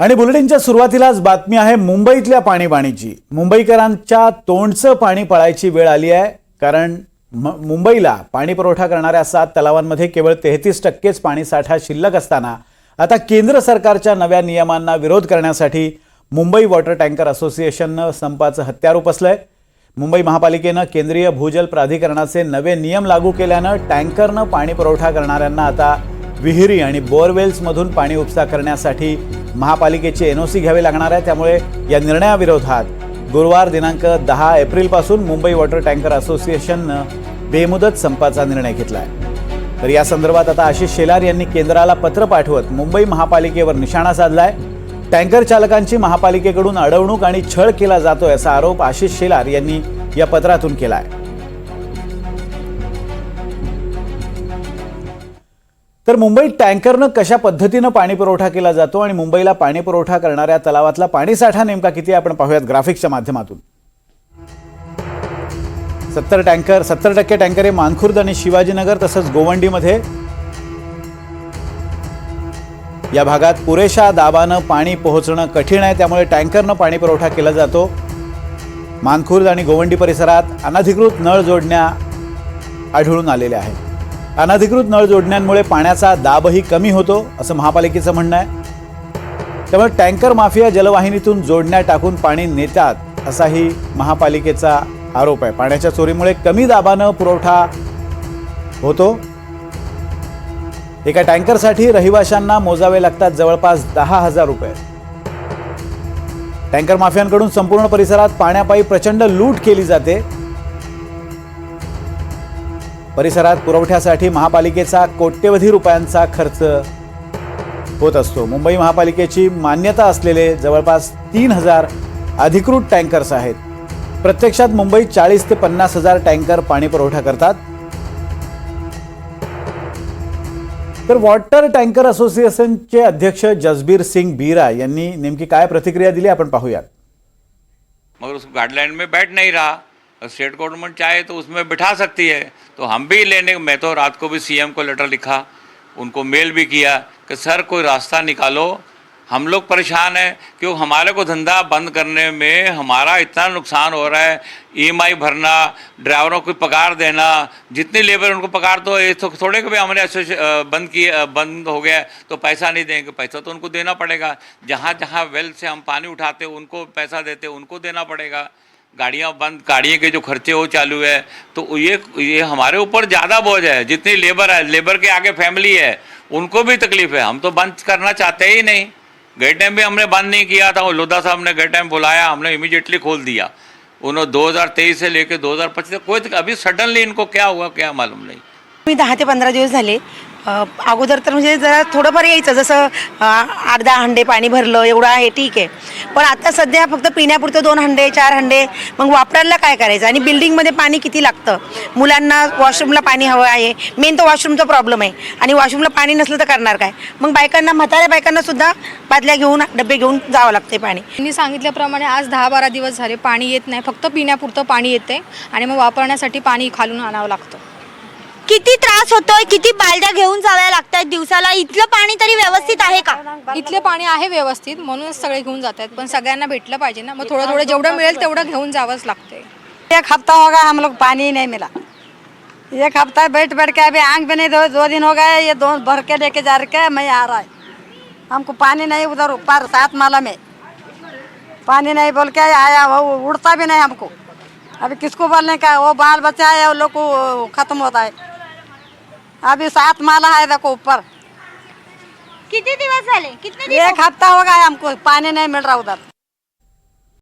आणि बुलेटिनच्या सुरुवातीलाच बातमी आहे मुंबईतल्या पाणीबाणीची. मुंबईकरांच्या तोंडचं पाणी पळायची वेळ आली आहे कारण म- मुंबईला पाणी पुरवठा करणाऱ्या सात तलावांमध्ये केवळ तेहतीस टक्केच पाणीसाठा शिल्लक असताना आता केंद्र सरकारच्या नव्या नियमांना विरोध करण्यासाठी मुंबई वॉटर टँकर असोसिएशननं संपाचं हत्यार उपसलंय. मुंबई महापालिकेनं केंद्रीय भूजल प्राधिकरणाचे नवे नियम लागू केल्यानं टँकरनं पाणी पुरवठा करणाऱ्यांना आता विहिरी आणि बोअरवेल्समधून पाणी उपसा करण्यासाठी महापालिकेची सी घ्यावी लागणार आहे. त्यामुळे या निर्णयाविरोधात गुरुवार दिनांक दहा एप्रिलपासून मुंबई वॉटर टँकर असोसिएशननं बेमुदत संपाचा निर्णय घेतला आहे तर या संदर्भात आता आशिष शेलार यांनी केंद्राला पत्र पाठवत मुंबई महापालिकेवर निशाणा साधला आहे टँकर चालकांची महापालिकेकडून अडवणूक आणि छळ केला जातोय असा आरोप आशिष शेलार यांनी या पत्रातून केला आहे तर मुंबईत टँकरनं कशा पद्धतीनं पाणी पुरवठा केला जातो आणि मुंबईला पाणी पुरवठा करणाऱ्या तलावातला पाणीसाठा नेमका किती आपण पाहूयात ग्राफिक्सच्या माध्यमातून. सत्तर टँकर सत्तर टक्के टँकर हे मानखुर्द आणि शिवाजीनगर तसंच गोवंडीमध्ये. या भागात पुरेशा दाबानं पाणी पोहोचणं कठीण आहे त्यामुळे टँकरनं पाणी पुरवठा केला जातो. मानखुर्द आणि गोवंडी परिसरात अनधिकृत नळ जोडण्या आढळून आलेल्या आहेत. अनधिकृत नळ जोडण्यांमुळे पाण्याचा दाबही कमी होतो असं महापालिकेचं म्हणणं आहे. त्यामुळे टँकर माफिया जलवाहिनीतून जोडण्या टाकून पाणी नेतात असाही महापालिकेचा आरोप आहे. पाण्याच्या चोरीमुळे कमी दाबानं पुरवठा होतो. एका टँकरसाठी रहिवाशांना मोजावे लागतात जवळपास दहा हजार रुपये. टँकर माफियांकडून संपूर्ण परिसरात पाण्यापायी प्रचंड लूट केली जाते. परिसरात पुरवठ्यासाठी महापालिकेचा कोट्यवधी रुपयांचा खर्च होत असतो. मुंबई महापालिकेची मान्यता असलेले जवळपास तीन हजार अधिकृत टँकर्स आहेत. प्रत्यक्षात मुंबईत चाळीस ते पन्नास हजार टँकर पाणी पुरवठा करतात. तर वॉटर टँकर असोसिएशनचे अध्यक्ष जसबीर सिंग बीरा यांनी नेमकी काय प्रतिक्रिया दिली आपण पाहूयात. मगर उस गाइडलाइन में बैठ नहीं रहा. स्टेट गवर्नमेंट चाहे तो उसमें बिठा सकती है। तो हम भी लेने, मैं तो रात को भी सीएम को लेटर लिखा, उनको मेल भी किया कि, सर, कोई रास्ता निकालो। हम लोग परेशान हैं, क्यों? हमारे को धंधा बंद करने में हमारा इतना नुकसान हो रहा है। ईएमआई भरना, ड्राइवरों को पगार देना, जितनी लेबर उनको पगार दो ये तो थोड़े को भी हमने बंद किए बंद हो गया तो पैसा नहीं देंगे। पैसा तो उनको देना पड़ेगा। जहाँ जहाँ वेल से हम पानी उठाते, उनको पैसा देते, उनको देना पड़ेगा। गाड़ियाँ बंद, गाड़ियों के जो खर्चे वो चालू है तो ये ये हमारे ऊपर ज़्यादा बोझ है, जितनी लेबर है, लेबर के आगे फैमिली है, उनको भी तकलीफ़ है। हम तो बंद करना चाहते ही नहीं। गए टाइम भी हमने बंद नहीं किया था लोधा साहब ने गए टाइम बुलाया, हमने इमीडिएटली खोल दिया। उन्होंने 2023 से लेकर 2025 तक कोई, अभी सडनली इनको क्या हुआ, क्या मालूम नहीं। मी दहा ते पंधरा दिवस झाले अगोदर तर म्हणजे जरा थोडंफार यायचं जसं अर्धा आठ दहा हंडे पाणी भरलं एवढं आहे ठीक आहे. पण आता सध्या फक्त पिण्यापुरतं दोन हंडे चार हंडे मग वापरायला काय करायचं? आणि बिल्डिंगमध्ये पाणी किती लागतं? मुलांना वॉशरूमला पाणी हवं आहे. मेन तो वॉशरूमचा प्रॉब्लेम आहे. आणि वॉशरूमला पाणी नसलं तर करणार काय? मग बायकांना म्हाताऱ्या बायकांनासुद्धा बादल्या घेऊन डबे घेऊन जावं लागते पाणी. त्यांनी सांगितल्याप्रमाणे आज दहा बारा दिवस झाले पाणी येत नाही. फक्त पिण्यापुरतं पाणी येते आणि मग वापरण्यासाठी पाणी खालून आणावं लागतं. किती त्रास होतोय किती बालद्या घेऊन जाव्या लागतात दिवसाला? इथलं पाणी तरी व्यवस्थित आहे का? इथले पाणी आहे व्यवस्थित म्हणूनच सगळे घेऊन जात आहेत पण सगळ्यांना भेटलं पाहिजे ना. मग थोडं थोडं जेवढं मिळेल तेवढं घेऊन जावंच लागते एक हफ्ता हो गया हम लोग पानी ही नहीं मिला. एक हफ्ता बैठ बैठ के अभी आंख भी नहीं धो दो दिन हो गए ये दो भर के लेके जा रखे मैं आ रहा है। हमको पानी नहीं उधर ऊपर सात माला में। पानी नहीं बोल के आया वो उड़ता भी नहीं हमको। अभी किसको बोलने का वो बाल बच्चा है वो लोग को खत्म होता है। अभी सात माला है देखो ऊपर किती दिवस झाले? कितने दिवस? एक हफ्ता हो गया हमको पानी नहीं मिल रहा उधर.